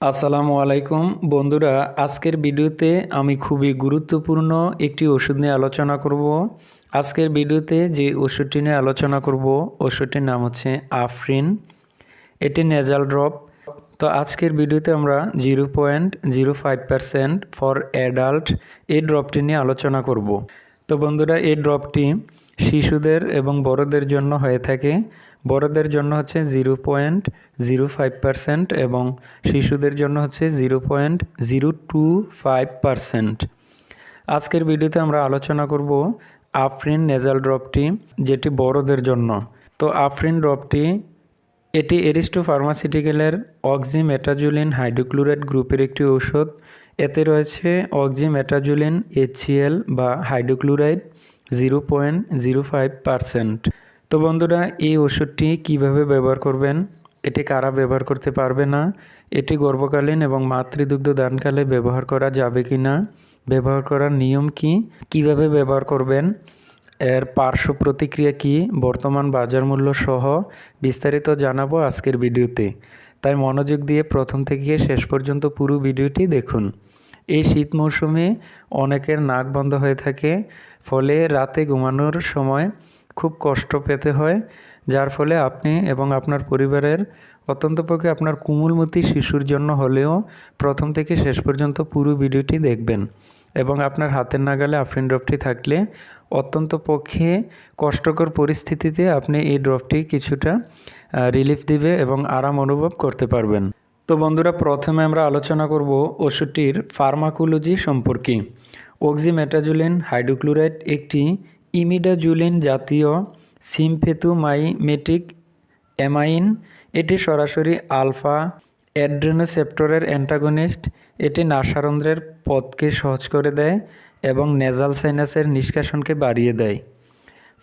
আসসালামু আলাইকুম। বন্ধুরা, আজকের ভিডিওতে আমি খুবই গুরুত্বপূর্ণ একটি ওষুধ নিয়ে আলোচনা করব। আজকের ভিডিওতে যে ওষুধটি নিয়ে আলোচনা করব, ওষুধটির নাম হচ্ছে আফরিন। এটি নেজাল ড্রপ তো আজকের ভিডিওতে আমরা zero point zero five percent for adult এই ড্রপটি নিয়ে আলোচনা করব। তো বন্ধুরা, এই ড্রপটি শিশুদের এবং বড়দের জন্য হয়ে থাকে। বড়দের জন্য হচ্ছে zero point zero five percent এবং শিশুদের জন্য হচ্ছে zero point zero two five percent. আজকের ভিডিওতে আমরা আলোচনা করব আফরিন নেজাল ড্রপটি যেটি বড়দের জন্য। তো আফরিন ড্রপটি এটি এরিস্টো ফার্মাসিউটিক্যালের অক্সিমেটাজুলিন হাইড্রোক্লোরাইড গ্রুপের একটি ঔষধ। এতে রয়েছে অক্সিমেটাজুলিন এইচসিএল বা hydrochloride. Zero point zero five percent. তো বন্ধুরা, এই ওষুধটি কীভাবে ব্যবহার করবেন? এটি কারা ব্যবহার করতে পারবে না? এটি গর্ভকালীন এবং মাতৃদুগ্ধ দানকালে ব্যবহার করা যাবে কি না? ব্যবহার করার নিয়ম কি? কীভাবে ব্যবহার করবেন? এর পার্শ্ব প্রতিক্রিয়া কি? বর্তমান বাজার মূল্য সহ বিস্তারিত জানাব আজকের ভিডিওতে। তাই মনোযোগ দিয়ে প্রথম থেকে শেষ পর্যন্ত পুরো ভিডিওটি দেখুন। এই শীত মৌসুমে অনেকের নাক বন্ধ হয়ে থাকে, ফলে রাতে ঘুমানোর সময় খুব কষ্ট পেতে হয়, যার ফলে আপনি এবং আপনার পরিবারের অত্যন্তপক্ষে আপনার কুমুলমতি শিশুর জন্য হলেও প্রথম থেকে শেষ পর্যন্ত পুরো ভিডিওটি দেখবেন। এবং আপনার হাতের নাগালে আফরিন ড্রপটি থাকলে অত্যন্ত পক্ষে কষ্টকর পরিস্থিতিতে আপনি এই ড্রপটি কিছুটা রিলিফ দিবে এবং আরাম অনুভব করতে পারবেন। তো বন্ধুরা, প্রথমে আমরা আলোচনা করব ওষুধটির ফার্মাকোলজি সম্পর্কে। অক্সিমেটাজুলিন হাইড্রোক্লোরাইড একটি ইমিডাজুলিন জাতীয় সিমফেতুমাইমেটিক অ্যামাইন। এটি সরাসরি আলফা অ্যাড্রেনোসেপ্টরের অ্যান্টাগনিস্ট। এটি নাসারন্ধ্রের পথকে সহজ করে দেয় এবং নেজাল সাইনাসের নিষ্কাশনকে বাড়িয়ে দেয়।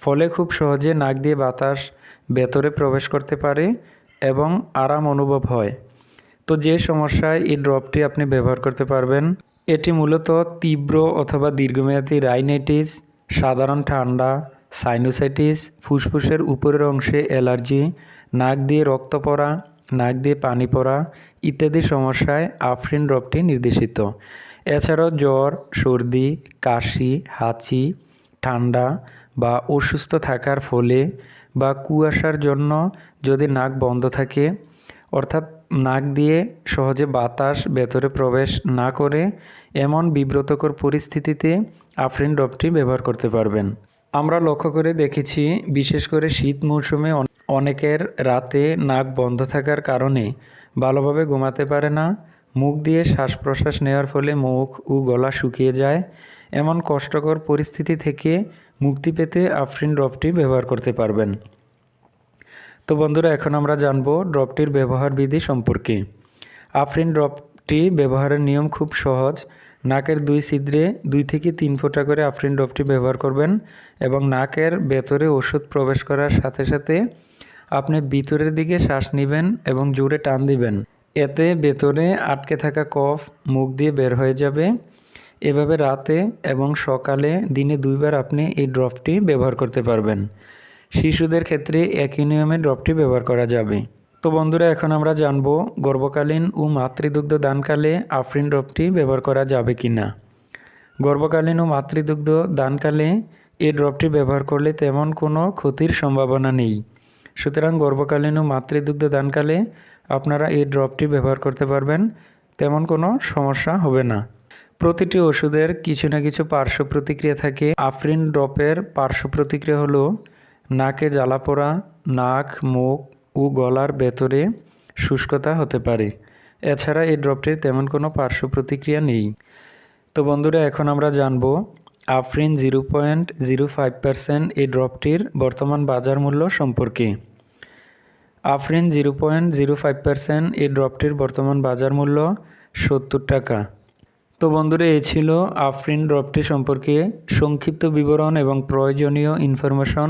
ফলে খুব সহজে নাক দিয়ে বাতাস ভেতরে প্রবেশ করতে পারে এবং আরাম অনুভব হয়। তো যে সমস্যায় এই ড্রপটি আপনি ব্যবহার করতে পারবেন, এটি মূলত তীব্র অথবা দীর্ঘমেয়াদী রাইনাইটিস, সাধারণ ঠান্ডা সাইনোসাইটিস ফুসফুসের উপরের অংশে অ্যালার্জি, নাক দিয়ে রক্ত পড়া, নাক দিয়ে পানি পড়া ইত্যাদি সমস্যায় আফরিন ড্রপটি নির্দেশিত। এছাড়াও জ্বর, সর্দি, কাশি, হাঁচি, ঠান্ডা বা অসুস্থ থাকার ফলে বা কুয়াশার জন্য যদি নাক বন্ধ থাকে, অর্থাৎ নাক দিয়ে সহজে বাতাস ভেতরে প্রবেশ না করে এমন বিব্রতকর পরিস্থিতিতে আফরিন ড্রপটি ব্যবহার করতে পারবেন। আমরা লক্ষ্য করে দেখেছি, বিশেষ করে শীত মৌসুমে অনেকের রাতে নাক বন্ধ থাকার কারণে ভালোভাবে ঘুমাতে পারে না, মুখ দিয়ে শ্বাস প্রশ্বাস নেওয়ার ফলে মুখ ও গলা শুকিয়ে যায়। এমন কষ্টকর পরিস্থিতি থেকে মুক্তি পেতে আফরিন ড্রপটি ব্যবহার করতে পারবেন। তো বন্ধুরা, এখন আমরা জানব ড্রপটির ব্যবহার বিধি সম্পর্কে। আফরিন ড্রপটি ব্যবহারের নিয়ম খুব সহজ। নাকের দুই ছিদ্রে দুই থেকে তিন ফোঁটা করে আফরিন ড্রপটি ব্যবহার করবেন এবং নাকের ভেতরে ওষুধ প্রবেশ করার সাথে সাথে আপনি ভিতরের দিকে শ্বাস নেবেন এবং জোরে টান দিবেন। এতে ভেতরে আটকে থাকা কফ মুখ দিয়ে বের হয়ে যাবে। এভাবে রাতে এবং সকালে দিনে দুইবার আপনি এই ড্রপটি ব্যবহার করতে পারবেন। শিশুদের ক্ষেত্রে একই নিয়মে ড্রপটি ব্যবহার করা যাবে। তো বন্ধুরা, এখন আমরা জানব গর্ভকালীন ও মাতৃদুগ্ধ দানকালে আফরিন ড্রপটি ব্যবহার করা যাবে কি না গর্ভকালীন ও মাতৃদুগ্ধ দানকালে এই ড্রপটি ব্যবহার করলে তেমন কোনো ক্ষতির সম্ভাবনা নেই। সুতরাং গর্ভকালীন ও মাতৃদুগ্ধ দানকালে আপনারা এই ড্রপটি ব্যবহার করতে পারবেন, তেমন কোনো সমস্যা হবে না। প্রতিটি ওষুধের কিছু না কিছু পার্শ্ব প্রতিক্রিয়া থাকে। আফরিন ড্রপের পার্শ্ব প্রতিক্রিয়া হলো নাকে জ্বালা পোড়া নাক, মুখ ও গলার ভেতরে শুষ্কতা হতে পারে। এছাড়া এই ড্রপটির তেমন কোনো পার্শ্ব প্রতিক্রিয়া নেই। তো বন্ধুরা, এখন আমরা জানব Afrin zero point zero five percent এই ড্রপটির বর্তমান বাজার মূল্য সম্পর্কে। Afrin zero point zero five percent এই ড্রপটির বর্তমান বাজার মূল্য সত্তর টাকা। তো বন্ধুরা এ ছিল আফরিন ড্রপটি সম্পর্কে সংক্ষিপ্ত বিবরণ এবং প্রয়োজনীয় ইনফরমেশন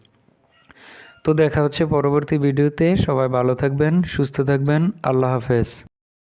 তো দেখা হচ্ছে পরবর্তী ভিডিওতে। সবাই ভালো থাকবেন সুস্থ থাকবেন। আল্লাহ হাফেজ।